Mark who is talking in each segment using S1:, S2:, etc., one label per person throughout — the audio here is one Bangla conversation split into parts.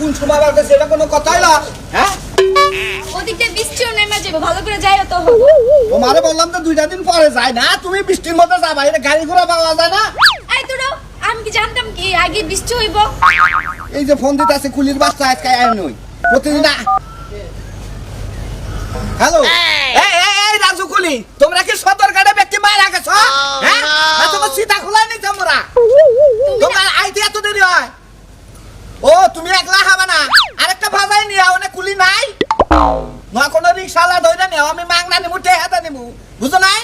S1: কোন সময় আবার গেছে এটা কোনো কথা হইল হ্যাঁ?
S2: ওদিকে বৃষ্টিও নেমে যাবে ভালো করে যাইও তো।
S1: তোমারে বললাম তো দুইটা দিন পরে যায় না। তুমি বৃষ্টির মধ্যে যাবা এটা গাড়ি ঘোড়া পাওয়া যায় না।
S2: এই তোরা আমি কি জানতাম কি আগে বৃষ্টি হইব?
S1: এই যে ফোন দিতে আছে কুলির বাচ্চা আজকে আয় নই। প্রতিদিন হ্যালো? এই। এই এই রাজু কুলি তোমরা কি সদরঘাটে ব্যক্তি মারা গেছো হ্যাঁ না তোমার সীতা খোলা নিতে আমরা তোমরা আইতে এত দেরি হয় ও তুমি একলা হাবা না আরেকটা ভাজাই নিয়া অনেক কুলি নাই না কোনো রিক্সালা ধরে নেও আমি মাংনা নিমু টেহাটা নিমু বুঝো নাই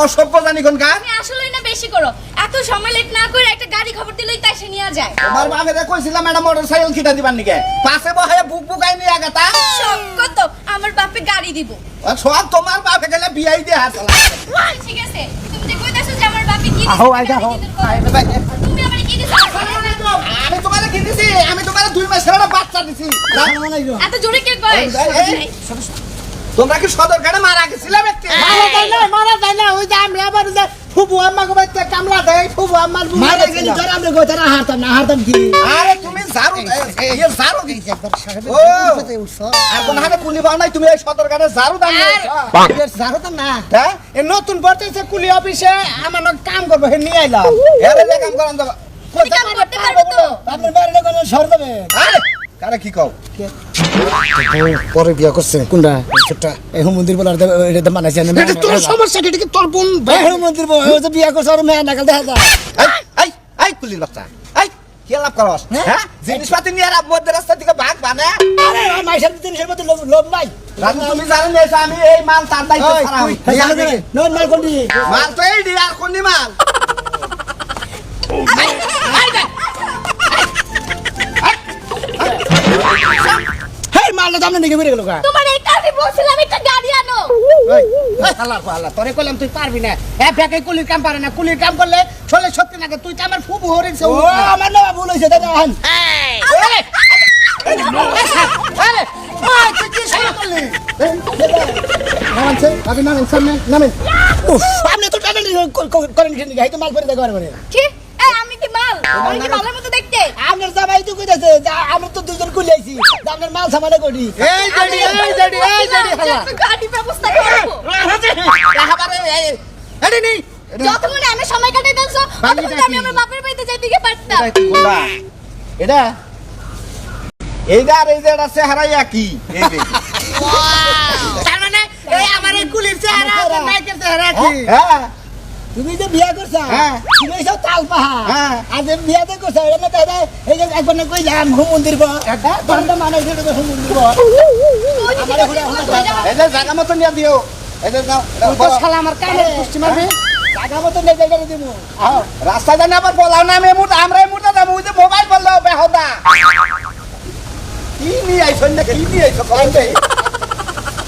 S1: অসভ্য জানি কোন গান
S2: তুমি আসলেই না বেশি করো এত সময় লেট না করে একটা গাড়ি খবর দিলেই তাই সে নিয়ে যায়
S1: তোমার বাপেরে কইছিলাম একটা মোটর সাইকেল খিটা দিবার নিকে পাশে বহে বুক বুকাই নিয়ে গেতা
S2: সব কত আমার বাপে গাড়ি দিব
S1: সব তোমার বাপে গেলে বিয়াই দিয়ে হাসালা
S2: ঠিক আছে তুমি যে কইতাছো যে আমার বাপে কি
S1: আহো, আইগা, আহো।
S2: তুমি আমার কি দিছো
S1: আমি তোমারে কি দিছি আমি তোমারে দুই মাসের একটা বাচ্চা দিছি
S2: এত জোরে কে কয়
S1: তোমরা কি সদরঘাটে মারা গেছিলাম একটি
S3: মারা যায় না মারা যায় না। ওই যে আমরা আবার যে ফুবু আম্মাকে বাচ্চা কামলা দেয় ফুবু আম্মার মারা গেলি তোর আমরা কই তারা হারতাম না হারতাম কি?
S1: আরে তুমি জারু এই এই জারু কি ও। আর কোন হাতে কুলি পাও নাই তুমি এই সদরঘাটে জারু দাঁড়িয়ে
S3: জারতাম না।
S1: হ্যাঁ?
S3: এ নতুন বর্তেছে কুলি অফিসে আমার কাম করব হে নিয়ে আইলাম।
S1: এরে কাম করান
S2: কাম করতে পারবে তো।
S3: কোনো সর দেবে?
S1: আরে কারে কি কও?
S3: পরে বিয়া করছে কোনটা? ছোটটা এই মন্দির বলার এটা মানাইছে না?
S1: এটা তোর সমস্যা এটা কি তোর বোন?
S3: এই মন্দির ও যে বিয়া করছে আর মেয়ে নাকাল দেখা যায়।
S1: এই এই এই কুলির বাচ্চা এই কি লাভ করস? হ্যাঁ? জিনিসপাতি নিয়ে আর মধ্যে রাস্তা থেকে ভাগ বানে।
S3: আরে মাইশার জিনিসের মধ্যে লোভ নাই।
S1: রাজু তুমি জানেন না আমি এই মাল তার দায়িত্ব ছাড়া
S3: নন মাল কোনটি
S1: মাল তো এই আর কোন মাল।
S3: দাম বেরিয়ে গেল কা
S2: তোমার এই কাজে বলছিলাম একটা গাড়ি আনো।
S3: হালা হালা তোরে কইলাম তুই পারবি না। এ ফেকে কুলির কাম পারে না কুলির কাম করলে চলে সত্যি নাকি? তুই তো আমার ফুবু হরিছে ও আমার না ভুল হইছে দাদা হান আরে মা তুই কি শুরু করলি? নামানছে আগে নামেন সামনে নামেন উফ আপনি তো টাটা করেন কি গাইতে মাল করে দেখো পারে
S2: কি? এই আমি মালের মতো দেখতে?
S3: আপনার জামাই তো কইতাছে যে আমরা তো দুজন কুলি আইছি যে আপনার মাল সামানে করি।
S1: এই জেডি এই জেডি এই জেডি হালা।
S2: গাড়ি ব্যবস্থা করব
S1: এবারে এডি নেই
S2: যতক্ষণ আমি সময় কাটাই দিছো ততক্ষণ আমি আমার বাপের বাড়িতে যাই দিকে পারতাম।
S1: এটা এইটা আর এই যে এটা চেহারা একই। এই যে।
S3: তার মানে এই আমার এই কুলির চেহারা আর নাইকের চেহারা। কি
S1: হ্যাঁ।
S3: তুমি যে বিয়া করছা
S1: হ্যাঁ।
S3: তুমি এইসব তাল পাহা।
S1: হ্যাঁ।
S3: আর যে বিয়াতে করছা এটা না তাই এই যে একবার না কইলাম হুম মন্দির বো বান্দা মানে হুম মন্দির বো
S1: এই যে জায়গা মতো নিয়ে দিও। এই যে নাও
S3: তো শালা আমার কানে পুষ্টি মারবে। টাকা মতো দিমু।
S1: রাস্তা জানি আবার বলাও না আমি মুঠ আমরা যাব। ওই যে মোবাইল বলল বেহদা। কি নিয়ে আইছো না কি নিয়ে আইছো কম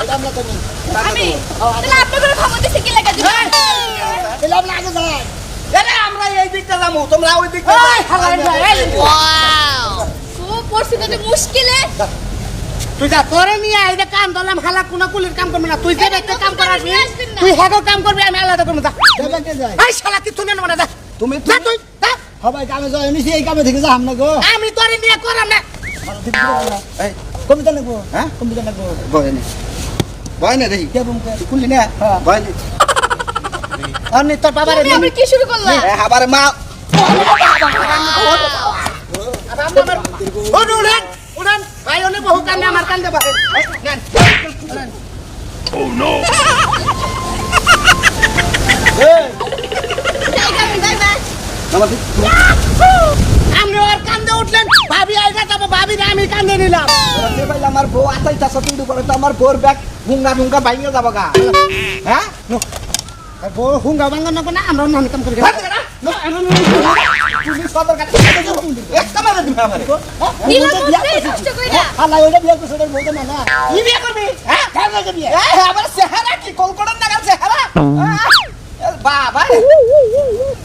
S3: এটা আমরা তো
S2: আমি তাহলে আপনাদের ক্ষমতা দিছে কি
S3: এলে আমরা আগে যাই
S1: আরে আমরা এই দিকটা যাব তোমরা ওই দিকটা
S3: এই হালা এই
S2: খুব পরিস্থিতি মুশকিলে।
S3: তুই যা তোরে নিয়ে যে কাম ধরলাম হালা কোন কুলির কাম করবি না। তুই যে ব্যক্তি কাম করাবি। তুই হেগো কাম করবি আমি আলাদা করব যা। এই শালা কি তুই নেন মানে যা।
S1: তুমি
S3: যা তুই যা। সবাই কামে যাই নিছি এই কামে থেকে যা আমরা গো। আমি তোরে নিয়ে করাম না।
S1: এই।
S3: নেব
S1: হ্যাঁ?
S3: কবিতা নেব
S1: বয় নে বয় নে দেখি
S3: কে
S1: না। বয় নে
S3: অন্য তোর বাবারে
S2: আবার কি শুরু করলা?
S1: এ আবার মা।
S3: উড়ান উড়ান ভাই অনেক বহু কান্দে আমার কান্দে বাহে
S2: গাড়ি বাই বাই
S1: আমার
S3: ওর কান্দে উঠলেন। ভাবি আইসা তবে ভাবি না আমি কান্দে নিলাম।
S1: পাইলে আমার বউ আতাইতা সতিন করে তো আমার বউর ব্যাগ ভুঙ্গা ভুঙ্গা বাইঙ্গা যাব গা হ্যাঁ?
S3: আর হুঙ্গা ভাঙ্গা নকো না আমরা নন কাম করি।
S1: করবি?
S3: হ্যাঁ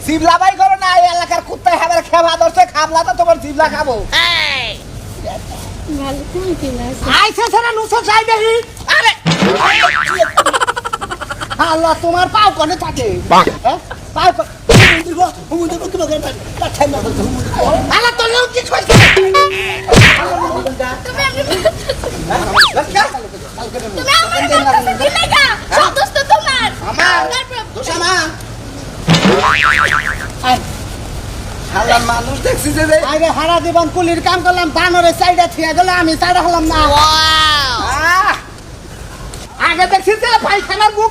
S1: শিবলা বাই করো না এই এলাকার কুত্তায় হাবার খেবা ধরছে খাবলা তো তোমার শিবলা খাব।
S3: আইসা ছাড়া নুসো চাই দেখি।
S1: আরে!
S3: আল্লাহ তোমার পাও কনে থাকে?
S4: আগে হ্যাঁ? হ্যাঁ?
S1: হ্যাঁ? হারা জীবন কুলির কাম করলাম বানরে চাইডা থিয়া গেল আমি চাইডা হলাম না।
S4: আগে দেখছি যে পায়খানার মুখ